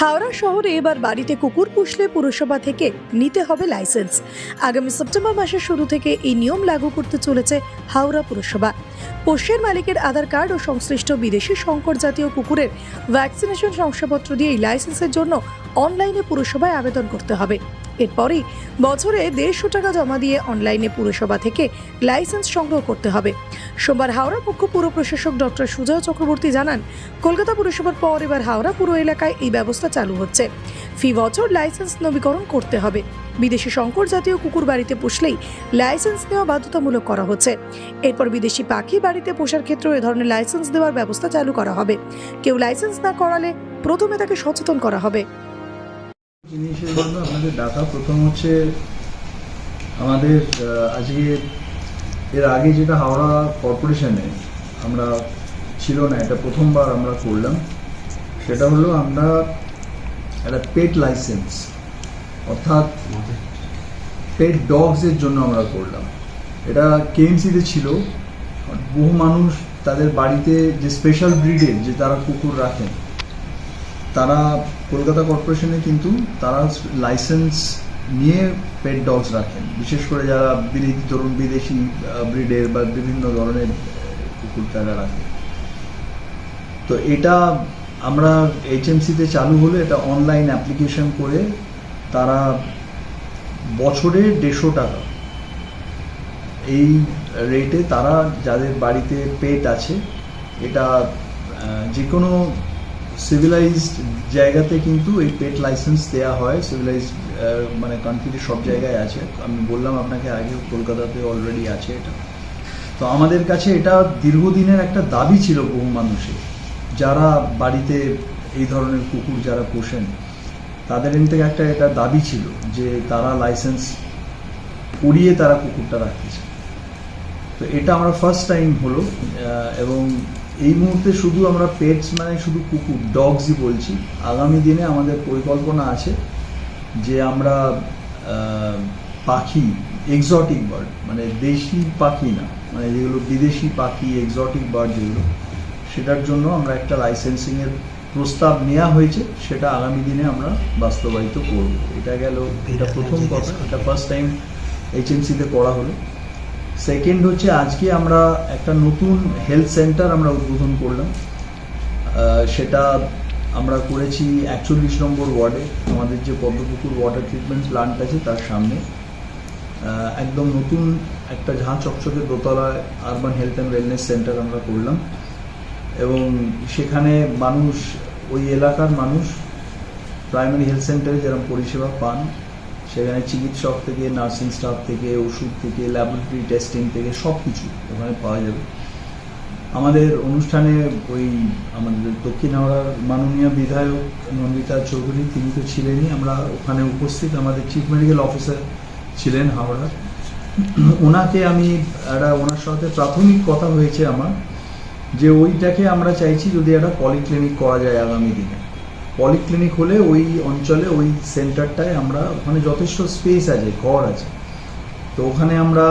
হাওড়া শহরে এবার বাড়িতে কুকুর পুষলে পুরসভা থেকে নিতে হবে লাইসেন্স। আগামী সেপ্টেম্বর মাসের শুরু থেকে এই নিয়ম লাগু করতে চলেছে হাওড়া পুরসভা। পোষ্যের মালিকের আধার কার্ড ও সংশ্লিষ্ট বিদেশি সংকট জাতীয় কুকুরের ভ্যাকসিনেশন শংসাপত্র দিয়ে এই লাইসেন্সের জন্য অনলাইনে পুরসভায় আবেদন করতে হবে। এরপরই বছরে দেড়শো টাকা জমা দিয়ে অনলাইনে পুরসভা থেকে লাইসেন্স সংগ্রহ করতে হবে। সোমবার হাওড়া মুখ্য পুর প্রশাসক ডক্টর সুজয় চক্রবর্তী জানান, কলকাতা পুরসভার পর এবার হাওড়া পুর এলাকায় এই ব্যবস্থা চালু হচ্ছে। ফি বছর লাইসেন্স নবীকরণ করতে হবে। বিদেশি সংকর জাতীয় কুকুর বাড়িতে পুষলেই লাইসেন্স নেওয়া বাধ্যতামূলক করা হচ্ছে। এরপর বিদেশি পাখি বাড়িতে পোষার ক্ষেত্রেও এ ধরনের লাইসেন্স দেওয়ার ব্যবস্থা চালু করা হবে। কেউ লাইসেন্স না করালে প্রথমে তাকে সচেতন করা হবে। জিনিসের জন্য আপনাদের ডাকা প্রথম হচ্ছে আমাদের আজকে এর আগে যেটা হাওড়া কর্পোরেশনে আমরা ছিল না, এটা প্রথমবার আমরা করলাম। সেটা হলো আমরা একটা পেট লাইসেন্স, অর্থাৎ পেট ডগসের জন্য আমরা করলাম। এটা কেএমসিতে ছিল। বহু মানুষ তাদের বাড়িতে যে স্পেশাল ব্রিডের যে তারা কুকুর রাখেন তারা কলকাতা কর্পোরেশনে কিন্তু তারা লাইসেন্স নিয়ে পেট ডগস রাখেন। বিশেষ করে যারা বিদেশি, ধরুন বিদেশি ব্রিডের বা বিভিন্ন ধরনের কুকুর তারা রাখে। তো এটা আমরা এইচএমসিতে চালু হলে, এটা অনলাইন অ্যাপ্লিকেশন করে তারা বছরে দেড়শো টাকা। এই রেটে তারা যাদের বাড়িতে পেট আছে, এটা যে কোনো সিভিলাইজড জায়গাতে কিন্তু এই পেট লাইসেন্স দেওয়া হয়। সিভিলাইজড মানে কান্ট্রিতে সব জায়গায় আছে। আমি বললাম আপনাকে আগে কলকাতাতে অলরেডি আছে এটা। তো আমাদের কাছে এটা দীর্ঘদিনের একটা দাবি ছিল বহু মানুষের। যারা বাড়িতে এই ধরনের কুকুর যারা পোষেন, তাদের এন থেকে একটা এটা দাবি ছিল যে তারা লাইসেন্স করিয়ে তারা কুকুরটা রাখতেছে তো এটা আমরা ফার্স্ট টাইম হলো এবং এই মুহূর্তে শুধু আমরা পেটস মানে শুধু কুকুর ডগসই বলছি। আগামী দিনে আমাদের পরিকল্পনা আছে যে আমরা পাখি এক্সটিক বার্ড মানে দেশি পাখি না মানে যেগুলো বিদেশি পাখি এক্সটিক বার্ড যেগুলো, সেটার জন্য আমরা একটা লাইসেন্সিংয়ের প্রস্তাব নেওয়া হয়েছে। সেটা আগামী দিনে আমরা বাস্তবায়িত করব। এটা গেল, এটা প্রথম কথা। এটা ফার্স্ট টাইম এইচএমসিতে করা হলো। সেকেন্ড হচ্ছে আজকে আমরা একটা নতুন হেলথ সেন্টার আমরা উদ্বোধন করলাম। সেটা আমরা করেছি একচল্লিশ নম্বর ওয়ার্ডে। আমাদের যে পদ্মপুকুর ওয়াটার ট্রিটমেন্ট প্লান্ট আছে তার সামনে। একদম নতুন একটা ঝাঁ চকচকে দোতলায় urban health and wellness centre আমরা করলাম। এবং সেখানে মানুষ, ওই এলাকার মানুষ প্রাইমারি হেলথ সেন্টারে যেরকম পরিষেবা পান সেখানে চিকিৎসক থেকে, নার্সিং স্টাফ থেকে, ওষুধ থেকে ল্যাবরেটরি টেস্টিং থেকে সব কিছু ওখানে পাওয়া যাবে। আমাদের অনুষ্ঠানে ওই আমাদের দক্ষিণ হাওড়ার মাননীয় বিধায়ক নন্দিতা চৌধুরী, তিনি তো ছিলেনই, আমরা ওখানে উপস্থিত। আমাদের চিফ মেডিকেল অফিসার ছিলেন হাওড়ার। ওনাকে আমি, একটা ওনার সাথে প্রাথমিক কথা হয়েছে আমার, যে ওইটাকে আমরা চাইছি যদি একটা পলিক্লিনিক করা যায় আগামী দিনে। পলিক্লিনিক হলে ওই অঞ্চলে, ওই সেন্টারটায় আমরা, ওখানে যথেষ্ট স্পেস আছে, ঘর আছে। তো ওখানে আমরা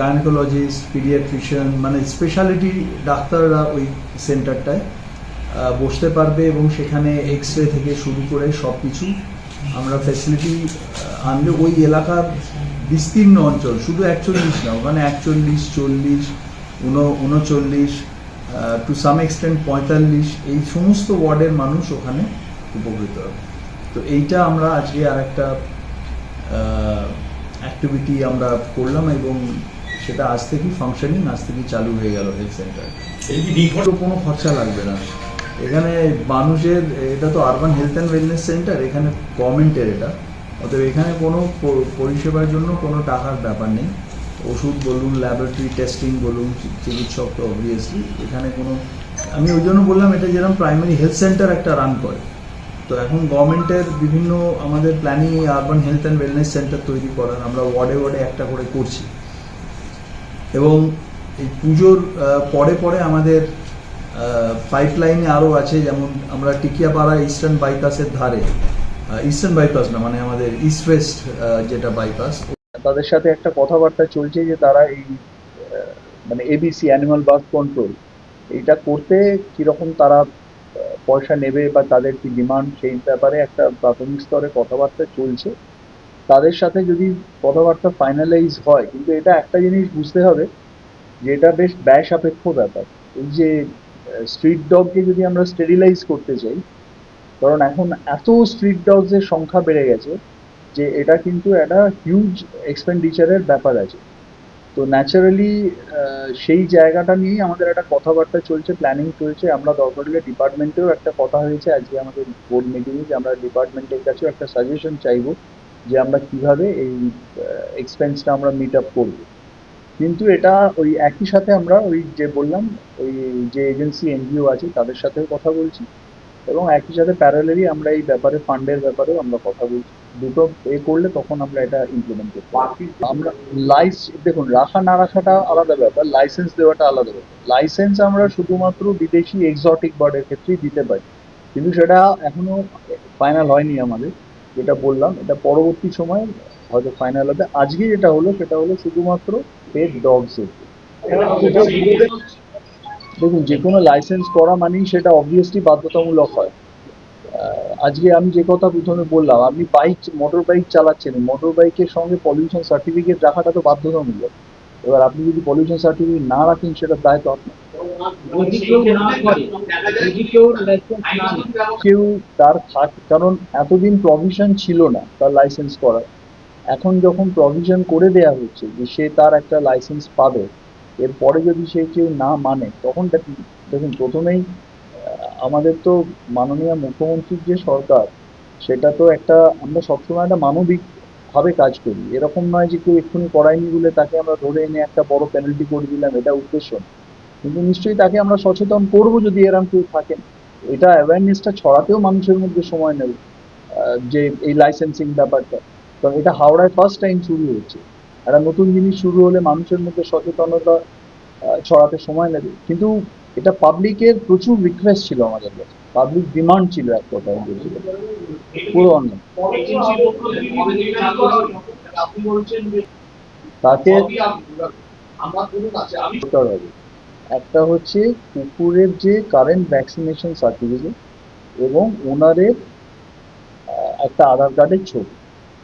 গাইনোকোলজিস্ট পিডিয়াট্রিশিয়ান মানে স্পেশালিটি ডাক্তাররা ওই সেন্টারটায় বসতে পারবে এবং সেখানে এক্স রে থেকে শুরু করে সব কিছু আমরা ফেসিলিটি আনলে ওই এলাকার বিস্তীর্ণ অঞ্চল, শুধু একচল্লিশ না, ওখানে একচল্লিশ, চল্লিশ উনচল্লিশ টু সাম এক্সটেন্ট পঁয়তাল্লিশ, এই সমস্ত ওয়ার্ডের মানুষ ওখানে উপকৃত। হবে তো এইটা আমরা আজকে আর একটা অ্যাক্টিভিটি আমরা করলাম এবং সেটা আজ থেকেই ফাংশনিং আজ থেকেই চালু হয়ে গেল হেলথ সেন্টার কোনো খরচা লাগবে না। এখানে মানুষের এটা তো urban health and wellness centre এখানে গভর্নমেন্টের এটা। অতএব এখানে কোনো পরিষেবার জন্য কোনো টাকার ব্যাপার নেই। ওষুধ বলুন ল্যাবরেটরি টেস্টিং বলুন চিকিৎসক তো অবভিয়াসলি এখানে কোনো আমি ওই জন্য বললাম এটা যেরকম প্রাইমারি হেলথ সেন্টার একটা রান করে। তো এখন গভর্নমেন্টের বিভিন্ন আমাদের planning urban health and wellness centre তৈরি করার আমরা ওয়ার্ডে ওয়ার্ডে একটা করে করছি। এবং এই পুজোর পরে পরে আমাদের পাইপলাইনে আরও আছে, যেমন আমরা টিকিয়াপাড়া ইস্টার্ন বাইপাসের ধারে ইস্টার্ন বাইপাস না মানে আমাদের ইস্ট ওয়েস্ট যেটা বাইপাস তাদের সাথে একটা কথাবার্তা চলছে যে তারা এই মানে এবিসি অ্যানিমাল বার্থ কন্ট্রোল এটা করতে কীরকম তারা পয়সা নেবে বা তাদের কি ডিমান্ড সেই ব্যাপারে একটা প্রাথমিক স্তরে কথাবার্তা চলছে। তাদের সাথে যদি কথাবার্তা ফাইনালাইজ হয়, কিন্তু এটা একটা জিনিস বুঝতে হবে যে এটা বেশ ব্যয় সাপেক্ষ ব্যাপার। এই যে স্ট্রিট ডগকে যদি আমরা স্টেরিলাইজ করতে চাই, কারণ এখন এত স্ট্রিট ডগসের সংখ্যা বেড়ে গেছে যে এটা কিন্তু একটা হিউজ এক্সপেন্ডিচারের ব্যাপার আছে। তো ন্যাচারালি সেই জায়গাটা নিয়েই আমাদের একটা কথাবার্তা চলছে প্ল্যানিং চলছে। আমরা দরকার হলে ডিপার্টমেন্টেও একটা কথা হয়েছে। আজকে আমাদের বোর্ড মিটিংয়ে যে আমরা ডিপার্টমেন্টের কাছেও একটা সাজেশন চাইব যে আমরা কীভাবে এই এক্সপেন্সটা আমরা মিট আপ করব। কিন্তু এটা ওই একই সাথে আমরা ওই যে বললাম, ওই যে এজেন্সি এনজিও আছে, তাদের সাথেও কথা বলছি। এবং একই সাথে প্যারালালি আমরা এই ব্যাপারে ফান্ডের ব্যাপারেও আমরা কথা বলছি। দুটো এ করলে তখন আমরা এটা ইমপ্লিমেন্ট করতে আমরা লাইস দেখুন রাখা না রাখাটা আলাদা ব্যাপার লাইসেন্স দেওয়াটা আলাদা ব্যাপার। লাইসেন্স আমরা শুধুমাত্র বিদেশি এক্সোটিক বার্ডের ক্ষেত্রেই দিতে পারি। কিন্তু সেটা এখনও ফাইনাল হয়নি আমাদের যেটা বললাম। এটা পরবর্তী সময় হয়তো ফাইনাল হবে। আজকে যেটা হলো সেটা হলো শুধুমাত্র পেট ডগসের দেখুন, যে কোনো লাইসেন্স করা মানেই সেটা অবভিয়াসলি বাধ্যতামূলক হয়। আজকে আমি যে কথা প্রথমে বললাম, আপনি বাইক মোটর বাইক চালাচ্ছেন মোটর বাইকের সঙ্গে পলিউশন সার্টিফিকেট রাখাটা তো বাধ্যতামূলক। এবার আপনি যদি পলিউশন সার্টিফিকেট না রাখেন, সেটা দায় তো আপনার। কেউ তার থাক, কারণ এতদিন প্রভিশন ছিল না তার লাইসেন্স করার। এখন যখন প্রভিশন করে দেয়া হচ্ছে যে সে তার একটা লাইসেন্স পাবে এরপরে যদি সে কেউ না মানে তখন দেখুন দেখুন, প্রথমেই আমাদের তো মাননীয় মুখ্যমন্ত্রীর যে সরকার, সেটা তো একটা, আমরা সবসময় একটা মানবিক ভাবে কাজ করি। এরকম নয় যে কেউ এক্ষুনি করায়নি বলে তাকে আমরা ধরে এনে একটা বড় পেনাল্টি করে দিলাম, এটা উদ্দেশ্য। কিন্তু নিশ্চয়ই তাকে আমরা সচেতন করব যদি এরকম কেউ থাকেন এটা অ্যাওয়ারনেসটা ছড়াতেও মানুষের মধ্যে সময় নেবে যে এই লাইসেন্সিং ব্যাপারটা। কারণ এটা হাওড়ায় ফার্স্ট টাইম শুরু হচ্ছে একটা নতুন জিনিস শুরু হলে মানুষের মধ্যে সচেতনতা ছড়াতে সময় লাগে। কিন্তু এটা পাবলিকের প্রচুর রিকোয়েস্ট ছিল আমাদের কাছে। পাবলিক ডিমান্ড ছিল এক কথায় পুরো অন্যায় এজেন্সির পক্ষ থেকে যদি চালু আপনি বলছেন যে তাকে সবই আপ- আমরা ধরুন আছে আমি করতে হবে একটা হচ্ছে কুকুরের যে কারেন্ট ভ্যাকসিনেশন সার্টিফিকেট এবং ওনারের একটা আধার কার্ডের ছবি।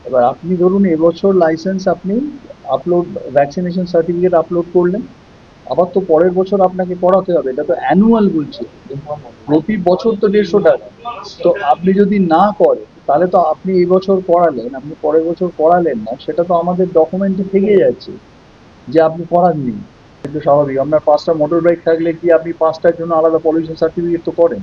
এবার আপনি ধরুন এবছর লাইসেন্স আপনি আপলোড ভ্যাকসিনেশন সার্টিফিকেট আপলোড করলেন। আবার তো পরের বছর আপনাকে করাতে হবে, এটা তো অ্যানুয়াল বলছি। প্রতি বছর তো দেড়শো টাকা। তো আপনি যদি না করেন, তাহলে তো আপনি এই বছর করালেন আপনি পরের বছর করালেন না, সেটা তো আমাদের ডকুমেন্টে থেকে যাচ্ছে যে আপনি করাননি কিন্তু স্বাভাবিক। আপনার পাঁচটা মোটর বাইক থাকলে কি আপনি পাঁচটার জন্য আলাদা পলিউশন সার্টিফিকেট তো করেন?